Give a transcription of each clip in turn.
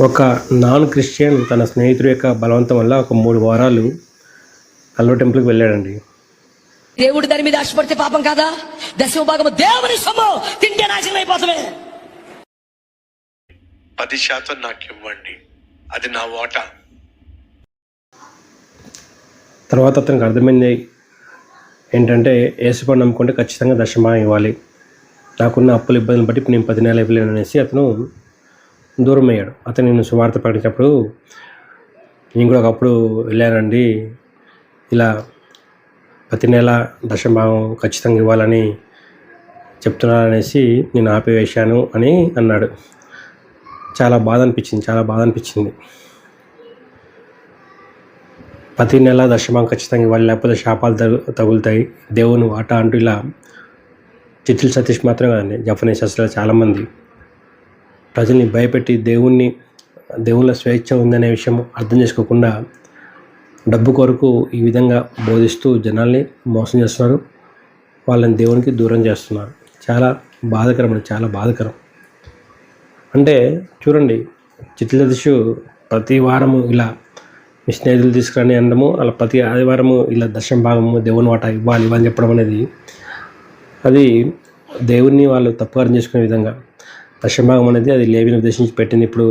ఒక non Christian తన స్నేహితుడి యొక్క బలవంతం వల్ల ఒక మూడు వారాలు కల్వ టెంపుల్కి వెళ్ళాడండి. దేవుడు దాని మీద ఆశపడితే పాపం కాదా? దశమ భాగము దేవుని సొమ్ము. తింటే నాశనం అయిపోతామే. పది శాతం నాకు ఇవ్వండి. అది నా వాటా. తర్వాత అతనికి అర్థమైంది ఏంటంటే ఏసుపడి నమ్ముకుంటే ఖచ్చితంగా దశమా ఇవ్వాలి. నాకున్న అప్పుల ఇబ్బందులు బట్టి నేను పది నెలలు ఇవ్వలేను అనేసి అతను దూరం అయ్యాడు అతను నేను సువార్త ప్రకటించినప్పుడు నేను కూడా ఒకప్పుడు వెళ్ళానండి. ఇలా ప్రతి నెల దశభావం ఖచ్చితంగా ఇవ్వాలని చెప్తున్నారనేసి నేను ఆపివేశాను అని అన్నాడు. చాలా బాధ అనిపించింది చాలా బాధ అనిపించింది. ప్రతి నెల దశభావం ఖచ్చితంగా ఇవ్వాలి లేకపోతే శాపాలు తగు తగులుతాయి. దేవుని వాట అంటూ ఇలా చిత్తుల సతీష్ మాత్రమే కాదండి జపనీస్ అసలు చాలామంది ప్రజల్ని భయపెట్టి దేవుణ్ణి దేవుళ్ళ స్వేచ్ఛ ఉందనే విషయం అర్థం చేసుకోకుండా డబ్బు కొరకు ఈ విధంగా బోధిస్తూ జనాల్ని మోసం చేస్తున్నారు. వాళ్ళని దేవునికి దూరం చేస్తున్నారు. చాలా బాధకరం అండి చాలా బాధకరం. అంటే చూడండి చిట్ల సతీష్ ప్రతి వారము ఇలా మీ స్నేహితులు తీసుకురని అనడము అలా ప్రతి ఆదివారము ఇలా దర్శనం భాగము దేవుని వాట ఇవ్వాలి ఇవ్వని చెప్పడం అనేది అది దేవుణ్ణి వాళ్ళు తప్పుగా చేసుకునే విధంగా దశభాగం అనేది అది లేవిని ఉద్దేశించి పెట్టింది. ఇప్పుడు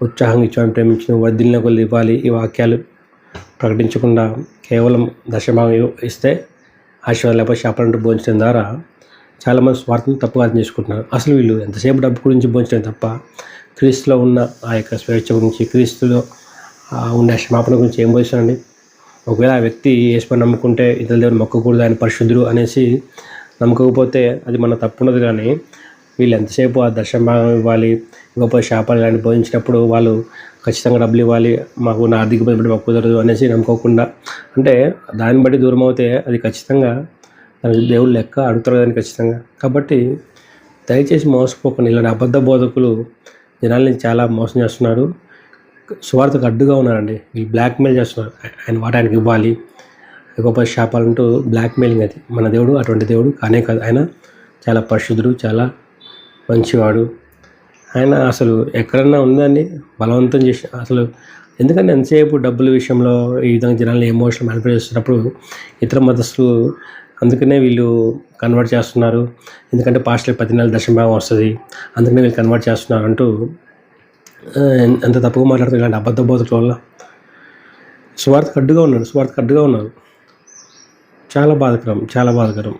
ఉత్సాహంగా ఇచ్చామని ప్రేమించిన వర్ధిల్ని కొలు ఇవ్వాలి. ఈ వాక్యాలు ప్రకటించకుండా కేవలం దశభాగం ఇస్తే ఆశీర్వాదం లేకపోతే శాపలంటూ భోంచడం ద్వారా చాలామంది స్వార్థం తప్పుగా అర్థం చేసుకుంటున్నారు. అసలు వీళ్ళు ఎంతసేపు డబ్బు గురించి భోంచడం తప్ప క్రీస్తులో ఉన్న ఆ యొక్క స్వేచ్ఛ గురించి క్రీస్తులో ఉండే క్షమాపణ గురించి ఏం భోజనండి ఒకవేళ ఆ వ్యక్తి యేసుపై నమ్ముకుంటే ఇతరుల దేవుడు మొక్కకూడదు ఆయన పరిశుద్ధుడు అనేసి నమ్మకపోతే అది మన తప్పు ఉండదు కానీ వీళ్ళు ఎంతసేపు ఆ దర్శన భాగం ఇవ్వాలి ఇవ్వకపోతే శాపాలు ఇలాంటి బోధించినప్పుడు వాళ్ళు ఖచ్చితంగా డబ్బులు ఇవ్వాలి మాకు నా ఆర్థిక పని మాకు కుదరదు అనేసి నమ్ముకోకుండా. అంటే దాన్ని బట్టి దూరం అవుతే అది ఖచ్చితంగా దానికి దేవుడు లెక్క అడుగుతారు దాన్ని ఖచ్చితంగా. కాబట్టి దయచేసి మోసపోకుండా. ఇలాంటి అబద్ధ బోధకులు జనాల్ని చాలా మోసం చేస్తున్నారు. స్వార్థకు అడ్డుగా ఉన్నారండి. వీళ్ళు బ్లాక్మెయిల్ చేస్తున్నారు. ఆయన వాటి ఆయనకి ఇవ్వాలి గొప్ప శాపాలంటూ బ్లాక్మెయిలింగ్ అది. మన దేవుడు అటువంటి దేవుడు కానే కాదు. ఆయన చాలా పరిశుద్ధుడు చాలా మంచివాడు. ఆయన అసలు ఎక్కడన్నా ఉందండి? బలవంతం చేసి అసలు ఎందుకంటే ఎంతసేపు డబ్బుల విషయంలో ఈ విధంగా జనాలు ఎమోషన్ మ్యానిపులేట్ చేస్తున్నప్పుడు ఇతర మతస్థులు అందుకనే వీళ్ళు కన్వర్ట్ చేస్తున్నారు. ఎందుకంటే పాస్టర్ పది నెలల దశమ భాగం వస్తుంది. అందుకనే వీళ్ళు కన్వర్ట్ చేస్తున్నారు అంటూ ఎంత తప్పుగా మాట్లాడుతున్నారు ఇలాంటి అబద్ధ బోధకుల వల్ల. స్వార్థ అడ్డుగా ఉన్నాడు స్వార్థ అడ్డుగా ఉన్నారు. చాలా బాధకరం. చాలా బాధకరం.